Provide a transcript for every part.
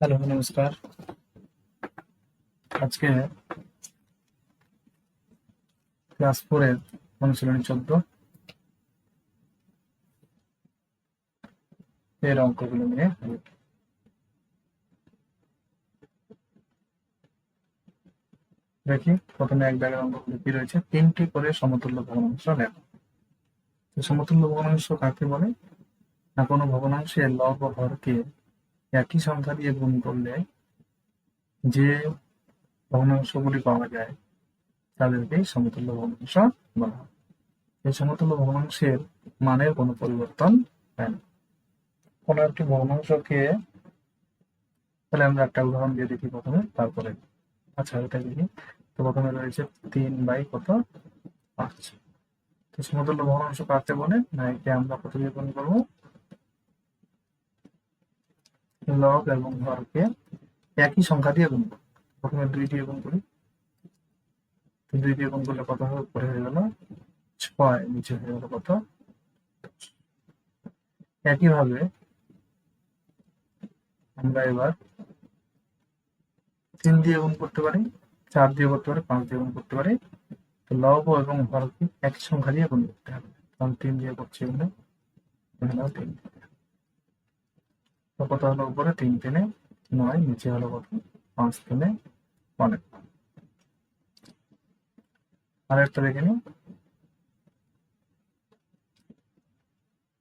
Hello, নমস্কার। আজকে class ফোরের অনুশীলনী চোদ্দ এর অঙ্কগুলো নিয়ে। দেখি প্রথমে এক দাগের অঙ্কগুলো কি রয়েছে। তিনটি করে সমতুল্য ভগ্নাংশ লেখো। সমতুল্য ভগ্নাংশ কাকে বলে? না কোনো ভগ্নাংশের লব ও হরকে একই সংখ্যা দিয়ে গুণ করলে যে ভগ্নাংশগুলি পাওয়া যায়, তাদেরকে সমতুল্য ভগ্নাংশ বলা হয়। এই সমতুল্য ভগ্নাংশের মানের কোনো পরিবর্তন হয় না। কোন একটি ভগ্নাংশকে তাহলে আমরা একটা উদাহরণ দিয়ে দেখি প্রথমে, তারপরে আচ্ছা এটা দেখি। তো প্রথমে রয়েছে তিন বাই কত? পাঁচ। তো সমতুল্য ভগ্নাংশ কাকে বলে? না, একে আমরা গুণ করব। লব এবং হরকে একই সংখ্যা দিয়ে গুণ প্রথমে দুই দিয়ে গুণ করি। দুই দিয়ে গুণ করলে কত হবে? উপরে হয়ে গেল ছয়, নিচে হয়ে গেল কত। একইভাবে আমরা এবার তিন দিয়ে গুণ করতে পারি, চার দিয়ে করতে পারি, পাঁচ দিয়ে গুণ করতে পারি। তো লব এবং হরকে একই সংখ্যা দিয়ে গুণ করতে হবে। কারণ তিন দিয়ে করছি এখানে তিন। কত হলো উপরে, তিন তিনে নয়, নিচে হলো কত? পাঁচ তিনে অনেক। আরেকটা দেখে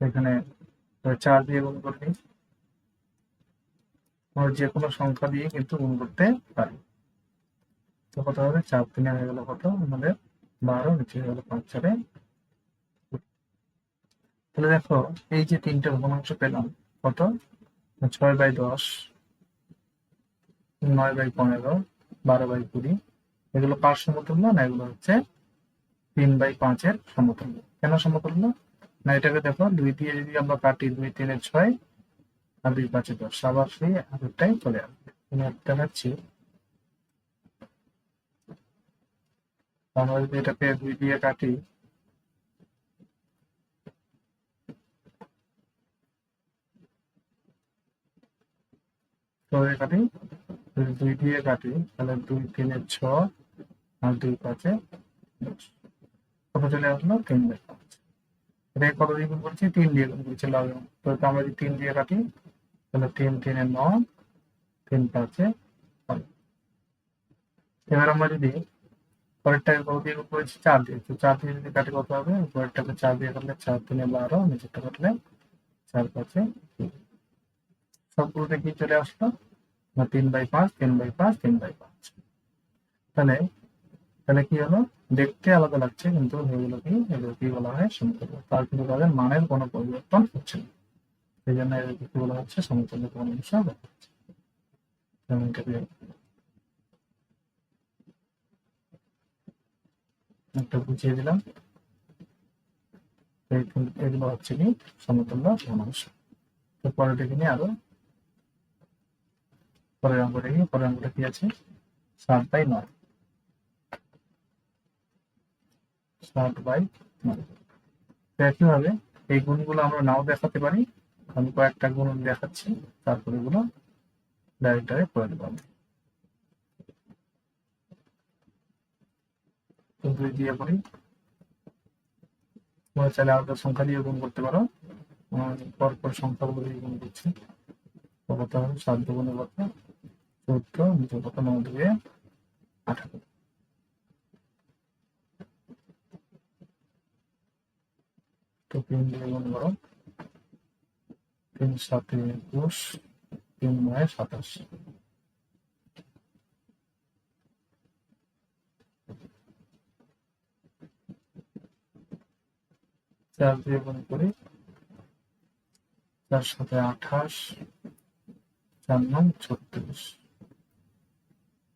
এখানে চার দিয়ে গুণ করে নিই। যে কোনো সংখ্যা দিয়ে কিন্তু গুণ করতে পারি। তো কত হবে? চার তিনে হয়ে গেল কত? আমাদের বারো, নিচে হয়ে গেল পাঁচ, চারে তাহলে দেখো, এই যে তিনটে ভগ্নাংশ পেলাম, কত? ছয় বাই দশ, নয় বাই পনেরো, বারো বাই কুড়ি, এগুলো কার সমতুল্য না এগুলো হচ্ছে তিন বাই পাঁচের সমতুল্য? কেন সমতুল্য? না, এটাকে দেখো, দুই দিয়ে যদি আমরা কাটি দুই তিনে ছয় আর দুই পাঁচে দশ, আবার সেই আগেরটাই চলে আসবে। দেখাচ্ছি আমরা যদি এটাকে দুই দিয়ে কাটি যদি দুই দিয়ে কাটি, তাহলে দুই তিনে ছ আর দুই পাঁচে কত চলে আসলো? তিন বাই পাঁচ। কত দিয়ে গুণ করছি? তিন দিয়ে গুণ করছি লাভ তো আমরা যদি তিন দিয়ে কাটি, তাহলে তিন তিনে নয় তিন পাঁচে এবার আমরা যদি পরেরটাকে কত দিয়ে করেছি? চার দিয়ে। তো চার দিয়ে যদি কাটি কত হবে? পরেরটাকে চার দিয়ে কাটলে চার তিনে বারো, নিচেরটা কাটলে চার পাঁচে। সবগুলোতে কি চলে আসলো। না তিন বাই পাঁচ, তিন বাই পাঁচ, তিন বাই পাঁচ। তাহলে তাহলে কি হলো? দেখতে আলাদা লাগছে, কিন্তু এগুলো কি এগুলো কি বলা হয় সমতুল্য। তার কিন্তু তাদের মানের কোনো পরিবর্তন হচ্ছে না। সেই জন্য এদেরকে কি বলা হচ্ছে? সমতুল্য হচ্ছে। যেমন একটা বুঝিয়ে দিলাম। এগুলো হচ্ছে কি? সমতুল্য তো পরে দেখে নিই আরও পরের অঙ্কটা কি পরের অঙ্কটা কি আছে? সাত বাই নয়। সাত বাই নয়। একইভাবে এই গুণগুলো আমরা নাও দেখাতে পারি। আমি কয়েকটা গুণ দেখাচ্ছি, তারপরে এগুলো ডাইরেক্টরে করে দেবো দুই দিয়ে করি। তোমরা চাইলে আলাদা সংখ্যা দিয়ে গুণ করতে পারো। পরপর সংখ্যাগুলো দিয়ে গুণ করছি। কত হবে সাত দুগুণে কত চোদ্দ কত দুয়ে আঠারো। তো তিন দিয়ে গুণ তিন সাতে একুশ, তিন নয় সাতাশ। চার দিয়ে গুণ করি, চার সাথে আঠাশ, চার নং ছত্রিশ।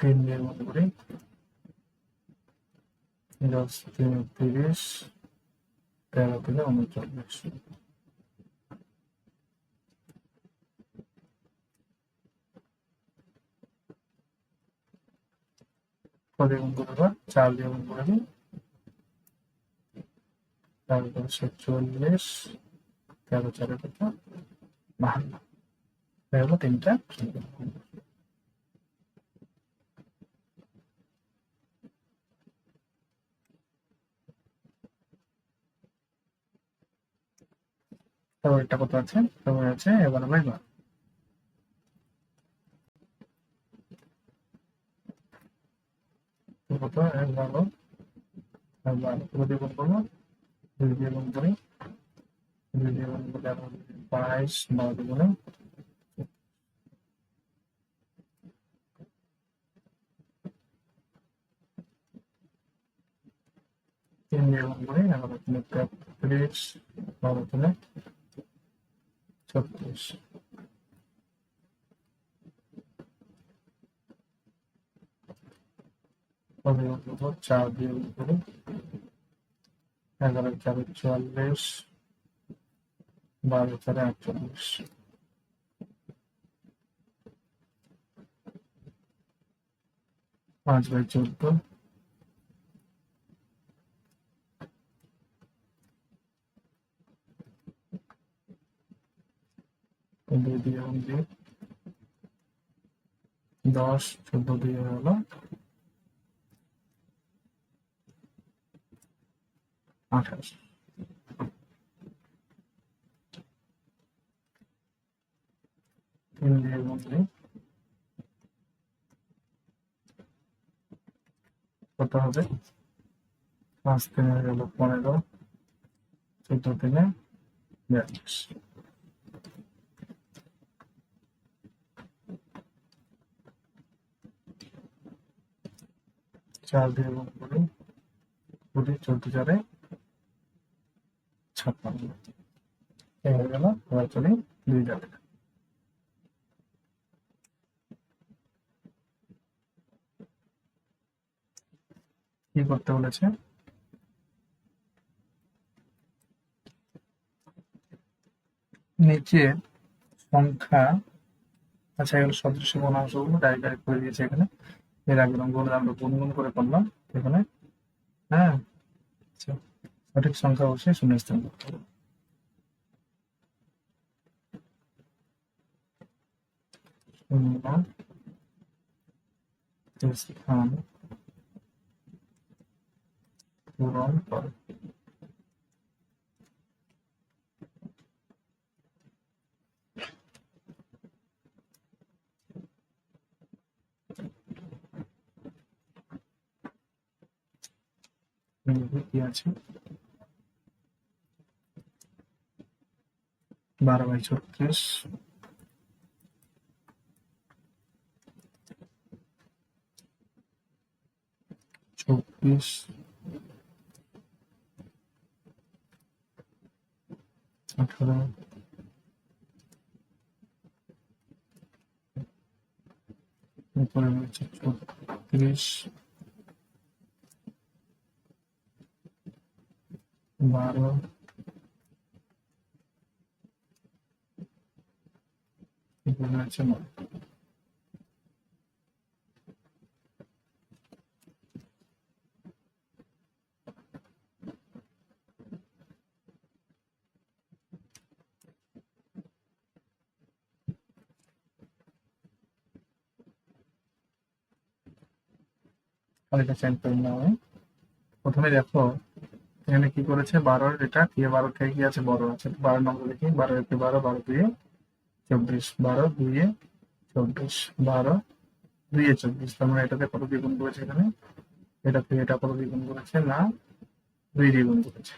তিন দিয়ে গুণ করি দশ তিন তিরিশ তেরো থেকে উনচল্লিশ পরে গুণ করব চার দিয়ে গুণ তারপর চল্লিশ তেরো চারে কত বাহান্ন হয়ে তিনটা এটা কত আছে তারপর আছে, এবার বাই বার কত আর বারো কত দিয়ে গুণ করব, দুই দিয়ে গুণ করি। দুই দিয়ে গুণ করলে এখন বাইশ, বারো দুগুণে তিন দিয়ে গুণ করি এগারো তিনে তেত্রিশ বারো তিনে ছত্রিশ তবে অন্তত চার দিয়ে গুণ করি এগারো চারে চুয়াল্লিশ বারো চারে আটচল্লিশ পাঁচ বাই চোদ্দ দুই দিয়ে গুণ দিয়ে দশ, চোদ্দ দিয়ে হলো আঠাশ। তিন গুণ দিই কত হবে? পাঁচ তিনে গেল পনেরো, চোদ্দ তিনে বিয়াল্লিশ। চার দিয়ে গুণ করি কুড়ি চোদ্দ চারে ছাপ্পান্ন যাবে কি করতে বলেছে? নিচে সংখ্যা আচ্ছা এগুলো সদৃশ্য গুণাংশগুলো ডাইরেক্ট করে দিয়েছে এখানে। এর আগের অঙ্কগুলো আমরা গুণগুণ গুণ করে করলাম এখানে। হ্যাঁ? আচ্ছা। সঠিক সংখ্যা অবশ্যই শূন্যস্থান। করতে হবে শূন্য স্থান পূরণ করে কি আছে? বারো বাই ছত্রিশ। চব্বিশ। আঠারো। উপরে রয়েছে ছত্রিশ বারো উপরে আছে নয় খালিটা চেঞ্জ করে নিলাম আমি প্রথমে দেখো এখানে কি করেছে? বারোর এটা কি বারো থেকে কি আছে? বড় আছে। বারো নম্বর দেখি। বারো একে বারো বারো দুয়ে চব্বিশ। বারো দুইয়ে চব্বিশ। বারো দুইয়ে চব্বিশ। তার মানে এটাতে কত দ্বিগুণ করেছে এখানে? এটা থেকে এটা কত দ্বিগুণ করেছে? না, দুই দ্বিগুণ করেছে।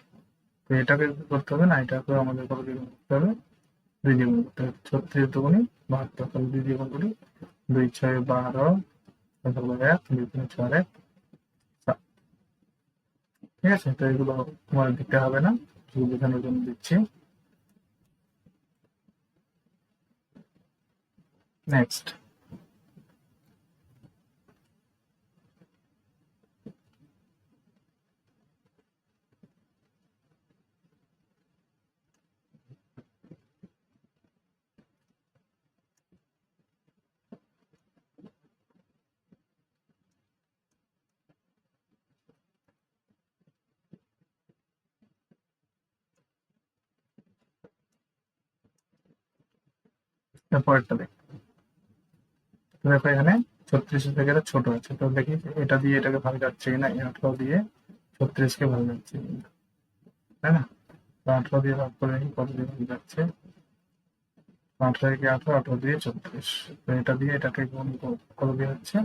তো এটাকে করতে হবে? না, এটাকে আমাদের কত দ্বিগুণ করতে হবে? দুই দ্বিগুণ করতে হবে। ছত্রিশ দুগুণি বাহাত্তর। তাহলে দুই দ্বিগুণ করি। দুই ছয় বারো এক, দুই তিন ছয় এক। ঠিক আছে? তো এগুলো তোমার দিতে হবে না। শুধু বোঝানোর জন্য দিচ্ছি। নেক্সট পরেরটা দেখি। দেখো এখানে ছত্রিশ থেকে ছোট আছে। তো দেখি এটা দিয়ে এটাকে ভাগ যাচ্ছে কিনা, এই আঠারো দিয়ে ছত্রিশকে ভাগ যাচ্ছে তাই না? আঠারো দিয়ে ভাগ করে দেখি কত দিয়ে ভাগ যাচ্ছে। আঠারো থেকে আঠারো আঠারো দিয়ে ছত্রিশ। তো এটা দিয়ে এটাকে গুণ কত দিয়ে হচ্ছে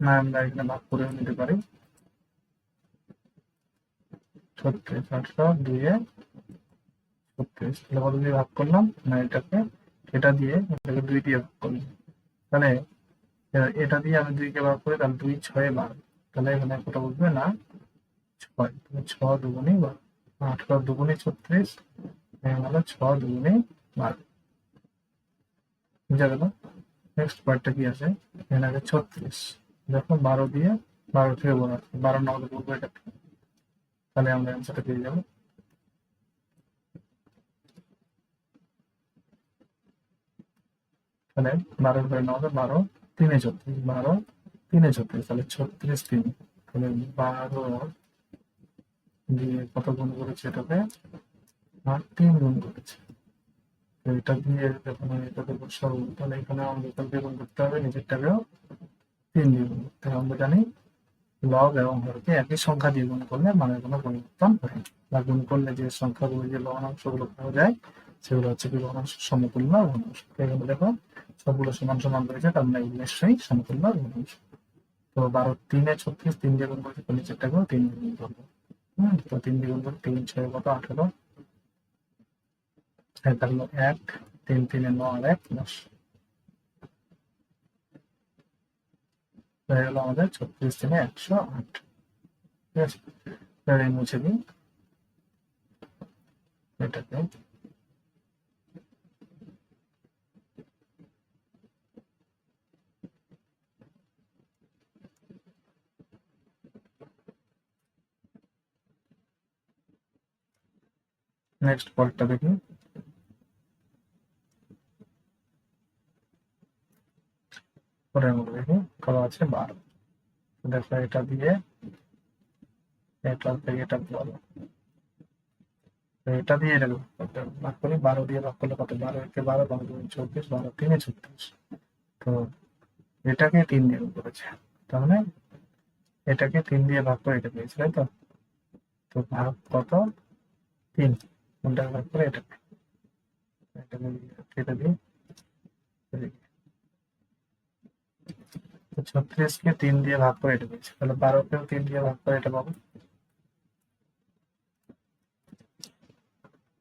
না, আমরা এখানে ভাগ করে নিতে পারি। ছত্রিশ আঠারো দিয়ে ছত্রিশ তাহলে কত দিয়ে ভাগ করলাম? না, এটাকে, এটা দিয়ে এটাকে দুই দিয়ে ভাগ করলাম। তাহলে এটা দিয়ে আমি দুইকে ভাগ করি, তাহলে দুই ছয় বারো। তাহলে এখানে কত বলবে না, ছয়। ছ দুগুণই বারো। আঠারো দুগুণই ছত্রিশ হলো ছ দুগুণই বারো। বুঝা গেল? নেক্সট পার্টটা কি আছে? এখানে আছে ছত্রিশ। দেখো, বারো দিয়ে বারো থেকে বড় আছে। বারো না হলে বলব এটা তাহলে আমরা অ্যান্সারটা পেয়ে যাব। তাহলে বারো করে নেওয়া হবে বারো, তিনে ছত্রিশ বারো, তিনে ছত্রিশ তাহলে ছত্রিশ তিন। তাহলে বারো দিয়ে কত গুণ করেছে এটাকে? আর তিন গুণ করেছে। এটা দিয়ে যখন আমি এটাকে বসাবো, তাহলে এখানে আমাদের এখানে গুণ করতে হবে, নিজেরটাকেও তিন দিয়ে গুণ করতে হবে। আমরা জানি লব এবং হরকে একই সংখ্যা দিয়ে গুণ করলে মানের কোনো পরিবর্তন হয় বা গুণ করলে যে সংখ্যাগুলো, যে লবণাংশগুলো পাওয়া যায়, সেগুলো হচ্ছে কি লবণাংশ সমতুল্য দেখো সবগুলো সমান সমান রয়েছে তার মানে এগুলো নিশ্চয়ই সমতুল্য লবণাংশ তো বারো তিনে ছত্রিশ, তিন দিয়ে গুণ করেছে তো নিচেরটাকেও তিন দিয়ে গুণ করব। হম, তো তিন দিয়ে গুণ করে তিন ছয় কত আঠেরো। হ্যাঁ থাকল এক, তিন, তিনে ন আর এক, দশ। হয়ে গেল আমাদের ছত্রিশ দিনে একশো আট। ঠিক আছে এই মুছে দিই। এটাকে নেক্সট পরেরটা দেখি পরের মধ্যে দেখি কত আছে বারো। দেখো এটা দিয়ে থেকে এটা এটা দিয়ে এটা ভাগ করি বারো দিয়ে ভাগ করলে কত? বারো একে বারো বারো দুই চব্বিশ, বারো তিনে ছত্রিশ। তো এটাকে তিন দিয়ে করেছে। তার মানে এটাকে তিন দিয়ে ভাগ করে এটা পেয়েছে, তাই তো? তো ভাগ কত? তিন। কোনটা ছত্রিশকে তিন দিয়ে ভাগ করে এটা পেয়েছি তাহলে তিন দিয়ে ভাগ করে এটা পাবো।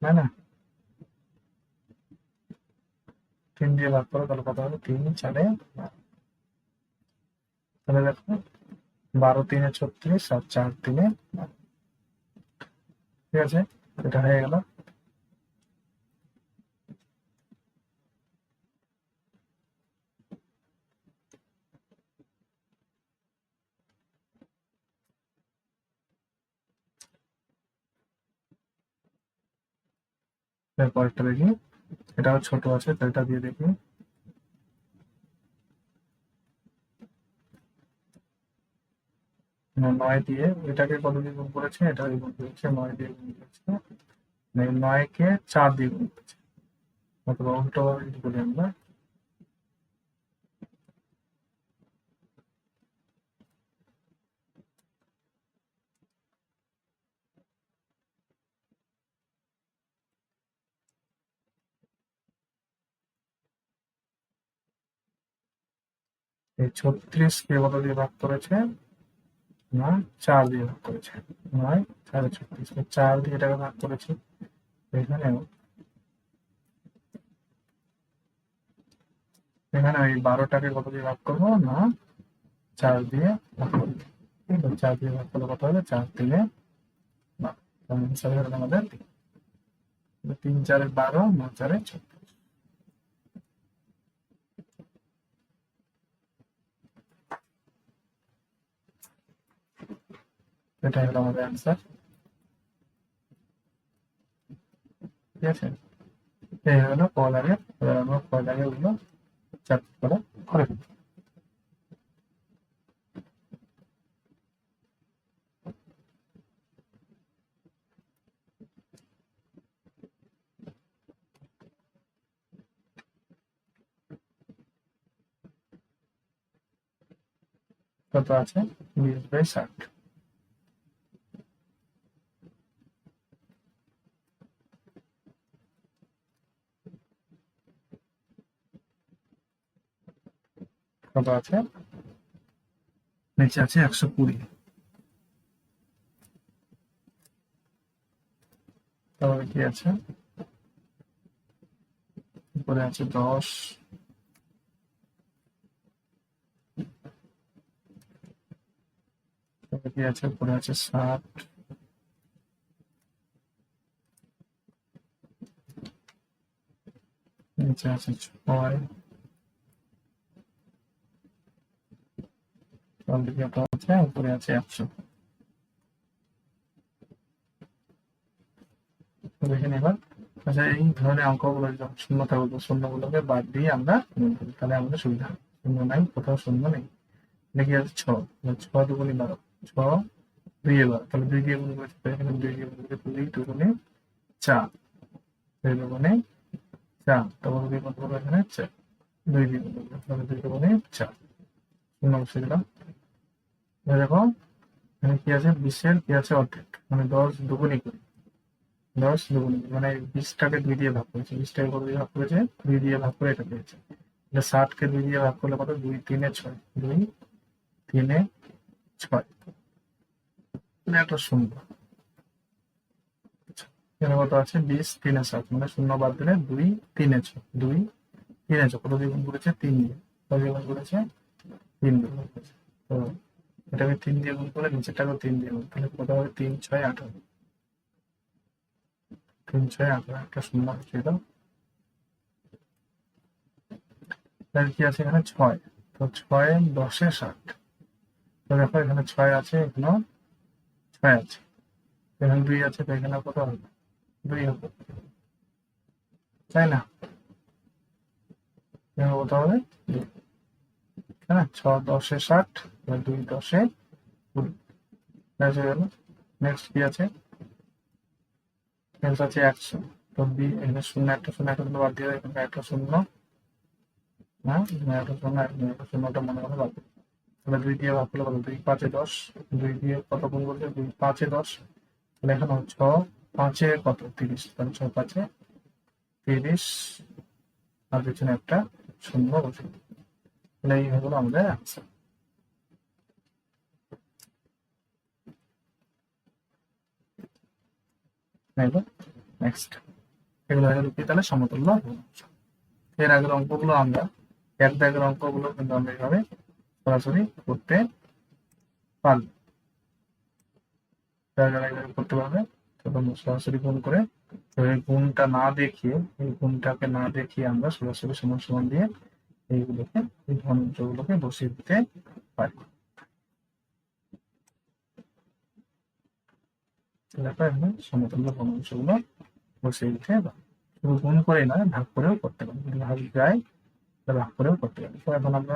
না তিন দিয়ে ভাগ করো, তাহলে কত হবে? তিন, চারে তাহলে দেখো, বারো তিনে ছত্রিশ আর চার তিনে ঠিক আছে? এটা হয়ে গেল। এর পরেরটা দেখি। এটাও ছোট আছে, তো দিয়ে দেখি। নয় দিয়ে। এটাকে কত দিয়ে গুণ করেছে? এটা গুণ করেছে, নয় দিয়ে গুণ করেছে। নয় নয়কে চার দিয়ে গুণ করেছে। অথবা উল্টো করি আমরা এই ছত্রিশ কে কত দিয়ে ভাগ করেছে? না চার দিয়ে ভাগ করেছে। নয় সাড়ে ছত্রিশ। চার দিয়ে এটাকে ভাগ করেছে। এখানেও এখানে ওই বারোটাকে কত দিয়ে ভাগ করব? না চার দিয়ে ভাগ করব। চার দিয়ে ভাগ করলে কত হবে? চার তিনে আমাদের তিন চারে বারো ন চারে ছত্রিশ এটাই হলো আমাদের অ্যান্সার ঠিক আছে? এই হলো ক লাগে এবার আমরা ক ওগুলো চ্যাপ্টার করে করে কত আছে? বিশ বাই ষাট। কত আছে? নিচে আছে একশো কুড়ি। তারপরে কি আছে? উপরে আছে দশ। কি আছে? উপরে আছে ষাট। নিচে আছে ছয়। দিকে কত আছে উপরে আছে একশো। দেখেন এবার আচ্ছা এই ধরনের অঙ্কগুলো যখন শূন্য থাকবে শূন্যগুলোকে বাদ দিয়ে আমরা তাহলে আমাদের সুবিধা শূন্য নাই, কোথাও শূন্য নেই। দেখি আছে ছ। ছ দুগুণি বারো। ছ, দুই এবার তাহলে দুই দিয়ে গুণ করেছে এখানে দুই দিয়ে গুণ করেছে, দুই দুগুণে চার। দুই দুগুণে চার। তারপর দুই গুণ করব এখানে চার। দুই দিয়ে গুণ করব, তাহলে দুই দুগুণে চার। শূন্য বসে দিলাম। দেখো এখানে কি আছে বিশের কি আছে অর্ধেক মানে দশ দুগুণি করি। দশ দুগুণি মানে বিশটাকে দুই দিয়ে ভাগ করেছে। বিশটাকে কত দিয়ে ভাগ করেছে? দুই দিয়ে ভাগ করে এটা পেয়েছে তাহলে ষাটকে দুই দিয়ে ভাগ করলে কত? দুই তিনে ছয়। দুই তিনে ছয়। একটা শূন্য। আচ্ছা, এখানে কত আছে? বিশ তিনে সাত মানে শূন্য বাদ দিলে দুই তিনে ছয়। দুই তিনে ছয়। কত দিয়ে গুণ করেছে? তিন দিয়ে। কত দিয়ে গুণ করেছে? তিন তো এটাকে তিন দিয়ে গুণ করে নিচেরটাকেও তিন দিয়ে গুণ তাহলে কত হবে? তিন ছয় আঠারো তিন ছয় আঠারো একটা শূন্য হচ্ছে এটা। তাহলে কি আছে এখানে? ছয়। তো ছয় দশে ষাট। তো দেখো এখানে ছয় আছে, এখানেও ছয় আছে। এখানে দুই আছে, তো এখানে কত হবে? দুই হবে। তাই না? এখানে কত হবে? দুই। হ্যাঁ ছ, দশে ষাট দুই দশে কুড়ি। নেক্সট কি আছে? নেক্সট আছে একশো। তো বি, এখানে শূন্য, একটা শূন্য, একটা বাদ দিয়ে এখানে একটা শূন্য। হ্যাঁ শূন্যটা মনে করে দুই দিয়ে ভাগ করলে কত? দুই পাঁচে দশ। দুই দিয়ে কত গুণ করছে দুই পাঁচে দশ। ছ, পাঁচে কত? তিরিশ। ছ, পাঁচে তিরিশ। আর পিছনে একটা শূন্য বসে। এই হলো আমাদের অ্যান্সার নেক্সট এগুলো গেল কি তাহলে সমতুল্য এর আগের অঙ্কগুলো আমরা এক দাগের অঙ্কগুলো কিন্তু আমরা এইভাবে সরাসরি করতে পারব। করতে পারবে। তখন সরাসরি গুণ করে এই গুণটা না দেখিয়ে, এই গুণটাকে না দেখিয়ে আমরা সরাসরি সমান সমান দিয়ে এইগুলোকে, এই ভগ্নাংশগুলোকে বসিয়ে দিতে পারি। নয়, ভাগ করেও করতে পারি। ভাগ যায় ভাগ করেও করতে পারি। তো এখন আমরা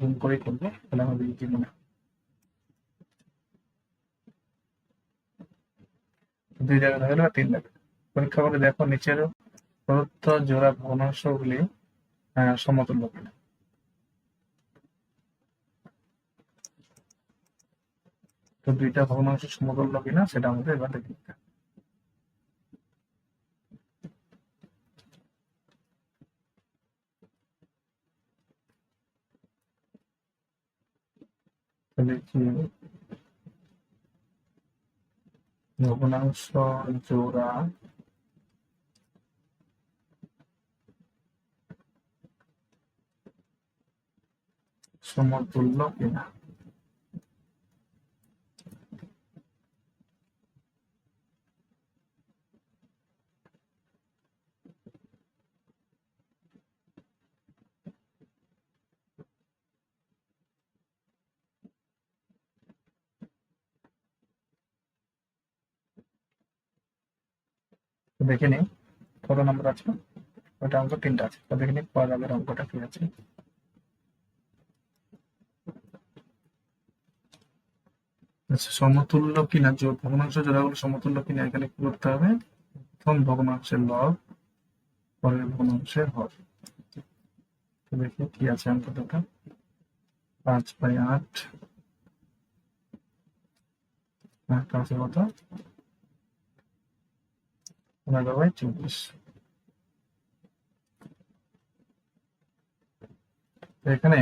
গুণ করেই করব, তাহলে আমাদের কি মনে দুই হয়ে গেল তিন জায়গায়। পরীক্ষা করে দেখো নিচের প্রদত্ত জোড়া ভগ্নাংশগুলি সমতুল্য কিনা তো দুইটা ভগ্নাংশ সমতুল্য কিনা সেটা আমাদের এবার দেখে। ভগ্নাংশ জোড়া। সমতুল্য কিনা? দেখে নিই কত নম্বর আছে ওটা অঙ্ক তিনটা আছে, তো দেখে নিই পরের অঙ্কটা কি আছে। আচ্ছা সমতুল্য কিনা? যে ভগ্নাংশ জোড়াগুলো সমতুল্য কিনা, এখানে কি করতে হবে? প্রথম ভগ্নাংশের লব, পরের ভগ্নাংশের হর। দেখি কি আছে অঙ্কটা পাঁচ বাই আট। আছে কত? বাই চব্বিশ। এখানে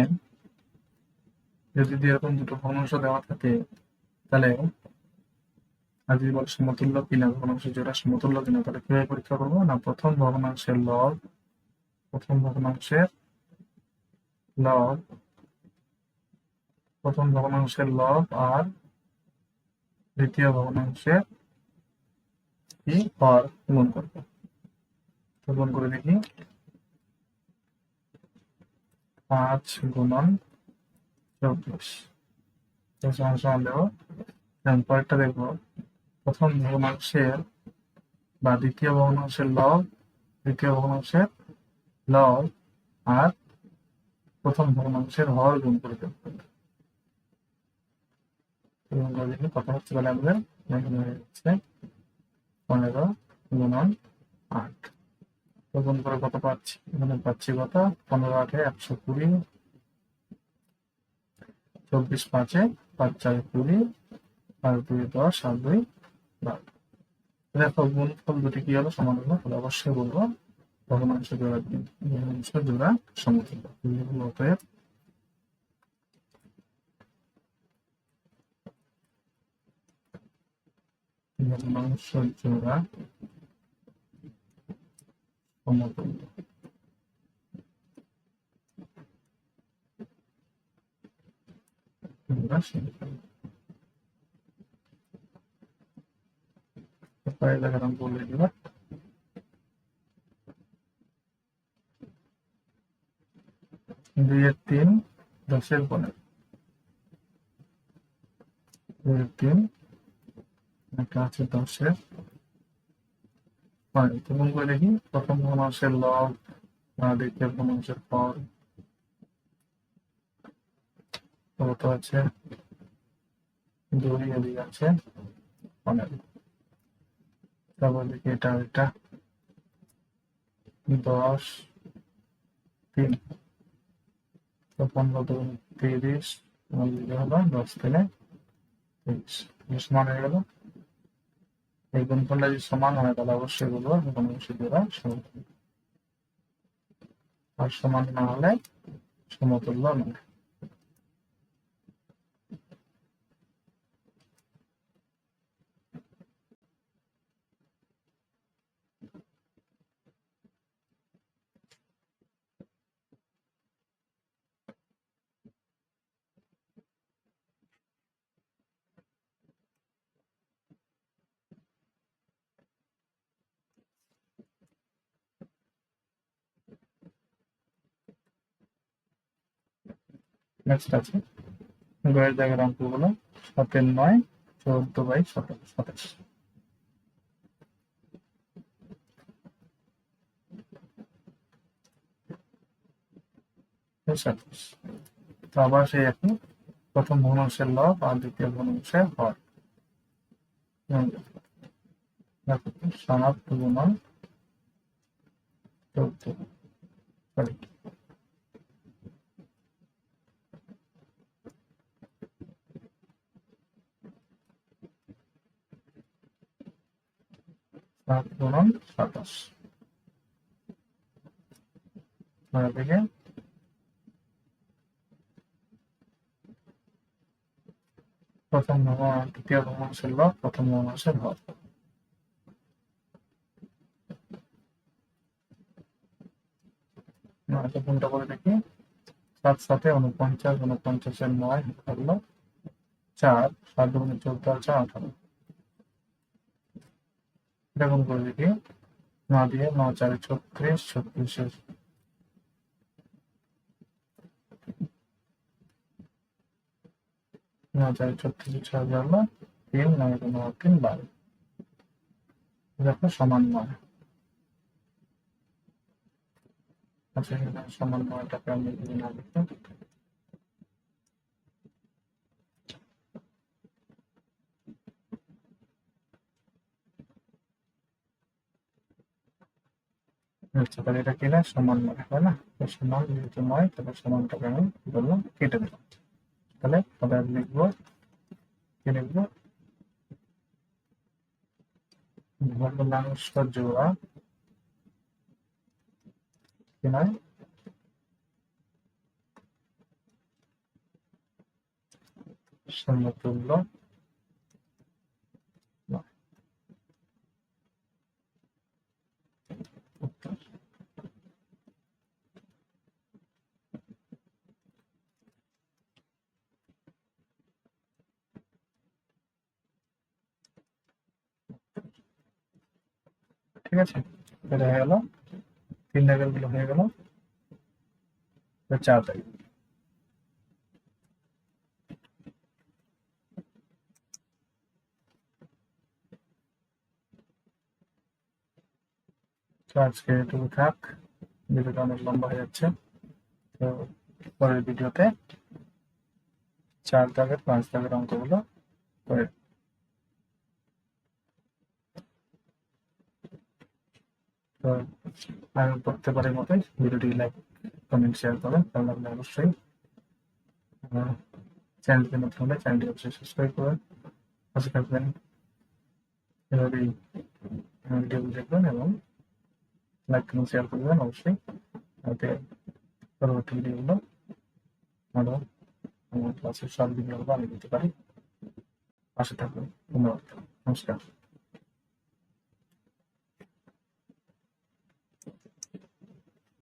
যদি এরকম দুটো ভগ্নাংশ দেওয়া থাকে তাহলে যদি বলে সমতুল্য কিনা ভগ্নাংশ যেটা সমতুল্য কিনা, তাহলে কীভাবে পরীক্ষা করব? না, প্রথম ভগ্নাংশের লব, প্রথম ভগ্নাংশের লব, প্রথম ভগ্নাংশের লব আর দ্বিতীয় ভগ্নাংশের কি? হর গুণ করব। তো গুণ করে দেখি। পাঁচ গুণন চব্বিশ। সমান সমান পরেরটা দেখব। প্রথম ভগ্নাংশের বা দ্বিতীয় ভগ্নাংশের লব দ্বিতীয় ভগ্নাংশের লব আর প্রথম ভগ্নাংশের হর গুণ করে দেবো কত হচ্ছে তাহলে আমাদের। পনেরো গুণন আট। তো করে কত পাচ্ছি? এখানে পাচ্ছি কত? পনেরো আটে একশো কুড়ি। চব্বিশ পাঁচে পাঁচ, চার, কুড়ি আর দুই, দশ আর দুই, বারো। দেখো গুণফল দুটি কি হলো সমান হলো তাহলে অবশ্যই বলব ভগ্নাংশ জোড়া ভগ্নাংশ জোড়া সমতুল্য অতএব জোড়া সমতুল্য পরে দেখালাম বলে দিব দুইয়ের তিন, দশের পনেরো দুইয়ের তিন, একটা আছে দশের। পনেরো তুমি করে দেখি প্রথম ভগ্নাংশের লব দ্বিতীয় ভগ্নাংশের পর। কত আছে। দুই এদিকে আছে। তারপর দেখি এটা এটা। দশ, তিন। পনেরো তিরিশ। হলো দশ তিনে তিরিশ। হয়ে গেল। এই গুণফলটা যদি সমান হয়, তাহলে অবশ্যই বলব কোনো আর সমান না হলে সমতুল্য নয়। নেক্সট আছে। গয়ের জায়গার অঙ্কগুলো সাতের নয়, চোদ্দ বাই সতেরো সাতাশ সাতাশ তো আবার সেই একই। প্রথম ভগ্নাংশের লব আর দ্বিতীয় ভগ্নাংশের হর সাত গুণন চোদ্দ সরি সাত গুণন সাতাশ থেকে প্রথম ভ্রমণ দ্বিতীয় ভ্রমণ ছিল প্রথম ভ্রমণের হর এটা কোনটা করে দেখি সাত সাথে উনপঞ্চাশ উনপঞ্চাশের নয় হলো চার সাত দুগুণে চোদ্দ আছে আঠারো এরকম করে দেখি ন দিয়ে ন চারে ছত্রিশ, ছত্রিশের। ন চারে ছত্রিশ ছয় হলো তিন, নয় ন তিন বারো। দেখো, সমান নয়। আচ্ছা সমান নয়টাকে আমি আচ্ছা তাহলে এটা কি না সমান নয় তাই না? তো সমান যেহেতু নয়, তাহলে সমানটাকে আমি বললাম কেটে দিলাম। তাহলে আমরা লিখব, কি লিখব? ভগ্নাংশ জোড়া। কি নয়? সমতুল্য। ঠিক আছে? এটা গেল। তিন দাগেরগুলো হয়ে গেল। চার দাগ তো আজকে এটুকু থাক। ভিডিওটা অনেক লম্বা হয়ে যাচ্ছে। তো পরের ভিডিওতে চার দাগের পাঁচ দাগের অঙ্কগুলো করে তো আমি প্রত্যেকবারের মতোই ভিডিওটি লাইক কমেন্ট শেয়ার করবেন। ভালো লাগলে অবশ্যই চ্যানেলটি নতুন হলে চ্যানেলটি অবশ্যই সাবস্ক্রাইব করবেন। পাশে থাকবেন, এভাবেই ভিডিও দেখবেন এবং লাইক কমেন্ট শেয়ার করবেন। অবশ্যই যাতে পরবর্তী ভিডিওগুলো আরও আমার ক্লাসের সব ভিডিওগুলো আমি দিতে পারি। পাশে থাকবেন। ধন্যবাদ। নমস্কার।